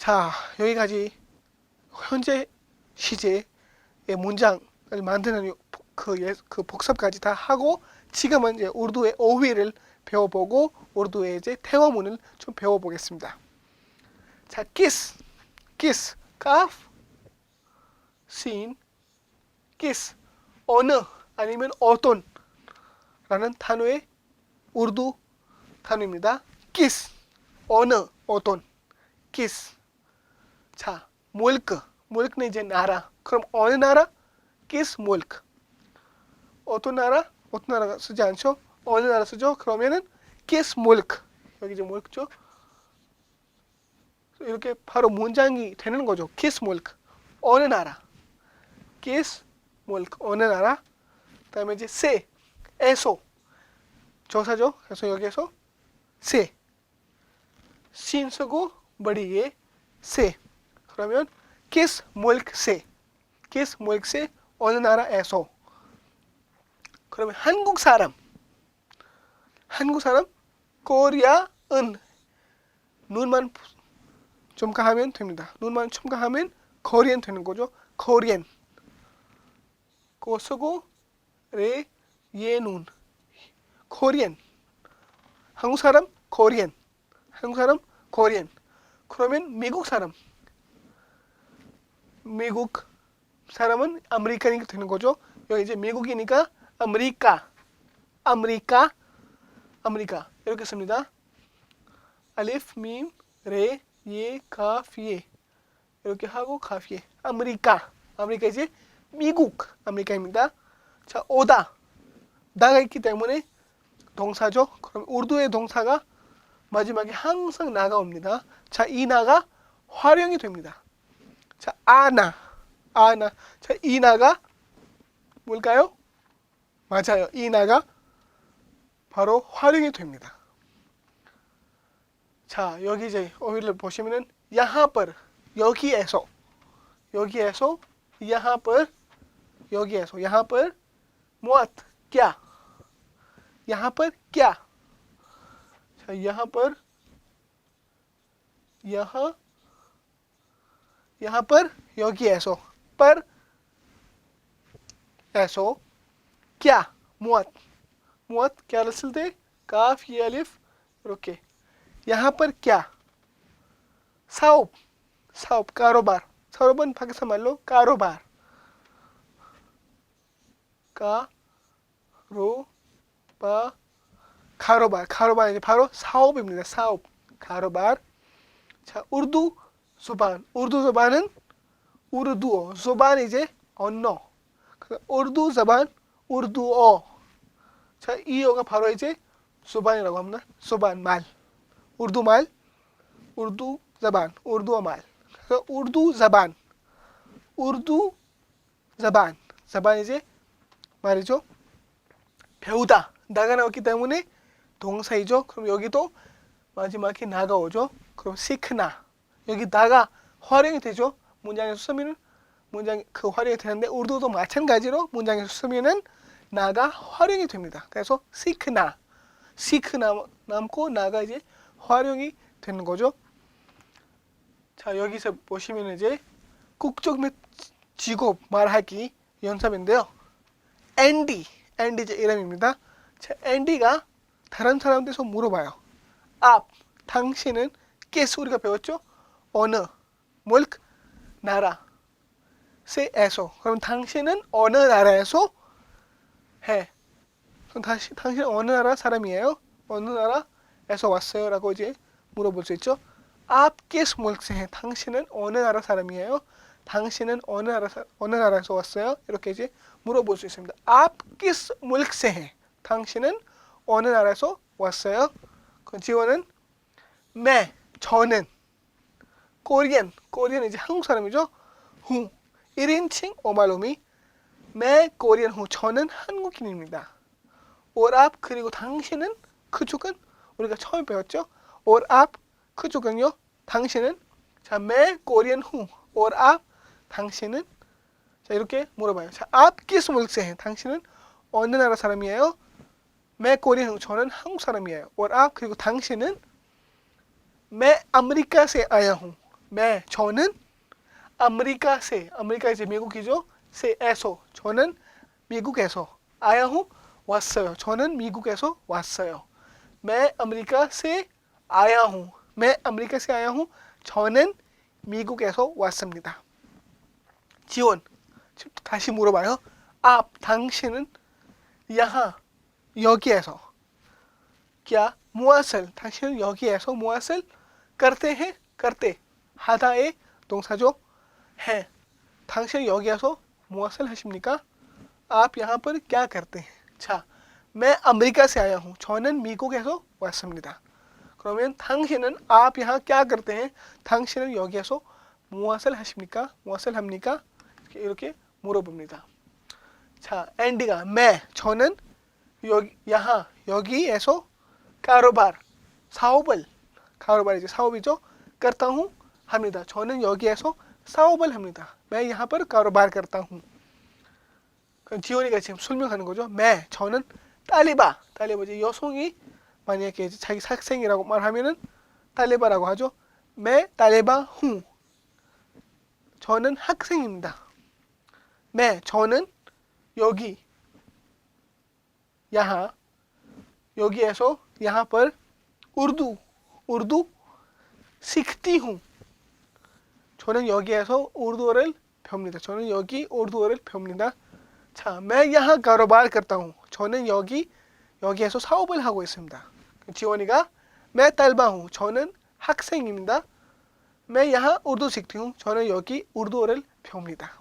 자, 여기까지 현재 시제의 문장을 만드는 요- 그, 예- 그 복습까지 다 하고 지금은 이제 우르두의 어휘를 배워보고 우르두의 이제 대화문을 좀 배워보겠습니다. 자, kiss, kiss, 카프, 신, kiss, 어느 아니면 어떤 라는 단어의 우르두 단어입니다. kiss, 어느, 어떤, kiss. 자, 몰크, 몰크는 이제 나라. 그럼 어느 나라? kiss 몰크. 어떤 나라? 어떤 나라가 쓰지 않죠? 어느 나라 쓰죠? 그러면은 kiss 몰크. 여기 이제 몰크죠? 이렇게 바로 문장이 되는 거죠. kiss 몰크. 어느 나라? kiss 몰크. 어느 나라? 그다음에 이제 say, 에소. 조사죠? 그래서 여기에서 say. 신 쓰고 머리에 세. 그러면 kiss milk 세. kiss milk 세 어느 나라에서. 그러면 한국 사람. 한국 사람 코리아은 눈만 첨가하면 됩니다. 눈만 첨가하면 코리안 되는 거죠. 코리안. 쓰고 레 예눈 코리안. 한국 사람 코리안. 한국 사람 코리안. 그러면 미국 사람. 미국 사람은 아메리칸이 되는 거죠. 여기 이제 미국이니까 아메리카. 아메리카. 아메리카. 이렇게 씁니다. 알리프 밈 레, 예, 카피에. 이렇게 하고 카피에. 아메리카. 아메리카 이제 미국 아메리카입니다. 자, 오다. 나가 있기 때문에 동사죠. 그럼 우르두의 동사가 마지막에 항상 나가 옵니다. 자, 이 나가 활용이 됩니다. 자, 아나. 아나. 자, 이나가 뭘까요? 맞아요. 이나가 바로 활용이 됩니다. 자, 여기 이제 어휘를 보시면은 야하벌 여기에서 여기에서 야하벌 여기에서 야하벌 무엇? क्या यहाँ पर क्या यहाँ पर, योगी ऐसो, पर, ऐसो, क्या, मुआत मुआत, क्या रसल थे? काफ, ये अलिफ, रुके। यहाँ पर क्या? साउप साउप कारोबार। सरोबन फाके समझ लो, कारोबार। का, रो, पा कारोबार कारोबार फारो साउप साउब इमन साउप कारोबार अच्छा उर्दू zuban 우르두 zuban은 우르두어. zuban 이제 언어. 그 우르두 zuban 우르두어. 자 이어가 바로 이제 zuban이라고 합니다. zuban 말. 우르두 말 우르두 zuban 우르두어 말. 그 우르두 zuban 우르두 zuban zuban 이제 말이죠. 배우다. 나가 나왔기 때문에 동사이죠. 그럼 여기도 마지막에 나가 오죠. 그럼 시크나 여기 나가 활용이 되죠. 문장에서 쓰면은 문장 그 활용이 되는데 우르두도 마찬가지로 문장에서 쓰면은 나가 활용이 됩니다. 그래서 시크나 시크나 남고 나가 이제 활용이 되는 거죠. 자 여기서 보시면 이제 국적 및 직업 말하기 연습인데요. 앤디, 앤디 제 이름입니다. 자, 앤디가 다른 사람들에서 물어봐요. 앞, 당신은 깨스 우리가 배웠죠? 어느 물크 나라에서 그럼 당신은 어느 나라에서 해? 그럼 다시 당신 어느 나라 사람이에요? 어느 나라에서 왔어요?라고 이제 물어볼 수 있죠. 앞기스 mulk 해. 당신은 어느 나라 사람이에요? 당신은 어느 나라 어느 나라에서 왔어요? 이렇게 이제 물어볼 수 있습니다. 앞기스 mulk 해. 당신은 어느 나라에서 왔어요? 그 지원은 매 저는 코리안, 코리안 이제 한국 사람이죠. 후, 1인칭 오말로미. 내 코리안 후, 저는 한국인입니다. or 그리고 당신은, 그쪽은, 우리가 처음 배웠죠. or 그쪽은요, 당신은, 자, 매 코리안 후, or 당신은, 자, 이렇게 물어봐요. 자, up 기스 물세, 당신은 어느 나라 사람이에요? 매 코리안 후, 저는 한국 사람이에요. or 그리고 당신은, 매 아메리카세 아야 후. मैं 저는 아메리카 세 아메리카 이제 미국이죠. 세에서 저는 미국에서 아야 हूँ 왔어요. 저는 미국에서 왔어요. मैं अमेरिका से आया हूँ. मैं अमेरिका से आया हूँ. 저는 미국에서 왔습니다. 지원. 지금 다시 물어봐요. आप 당신은 यहाँ 여기에서 क्या 무엇을 당신은 여기에서 무엇을 करते हैं करते 하다의 동사죠. है 당신 여기에서 무엇을 하십니까? आप यहाँ पर क्या करते हैं? 자, मैं अमेरिका से आया हूँ. 저는 미국에서 왔습니다. 그러면 당신은 आप यहाँ क्या करते हैं? 당신은 여기에서 무엇을 하십니까? 무엇을 합니까? 이렇게, 이렇게 물어봅니다. 자, 앤디가 मैं 저는 여기 यहाँ 여기에서 कारोबार 사업을 कारोबार 이제 사업이죠. करता हूँ 합니다. 저는 여기에서 사업을 합니다. मैं यहाँ पर कारोबार करता हूँ. 그럼 지원이가 지금 설명하는 거죠. 매 저는 딸리바 딸리바 이제 여성이 만약에 이제 자기 학생이라고 말하면은 딸리바라고 하죠. 매 딸리바 후 저는 학생입니다. 매 저는 여기 यहाँ 여기에서 यहाँ पर उर्दू उर्दू सीखती हूँ 저는 여기에서 우르두어를 배웁니다. 저는 여기 우르두어를 배웁니다. 자, मैं यहाँ कारोबार करता हूँ. 저는 여기 여기에서 사업을 하고 있습니다. 지원이가 मैं तलबा हूँ. 저는 학생입니다. मैं यहाँ उर्दू सीखती हूँ. 저는 여기 우르두어를 배웁니다.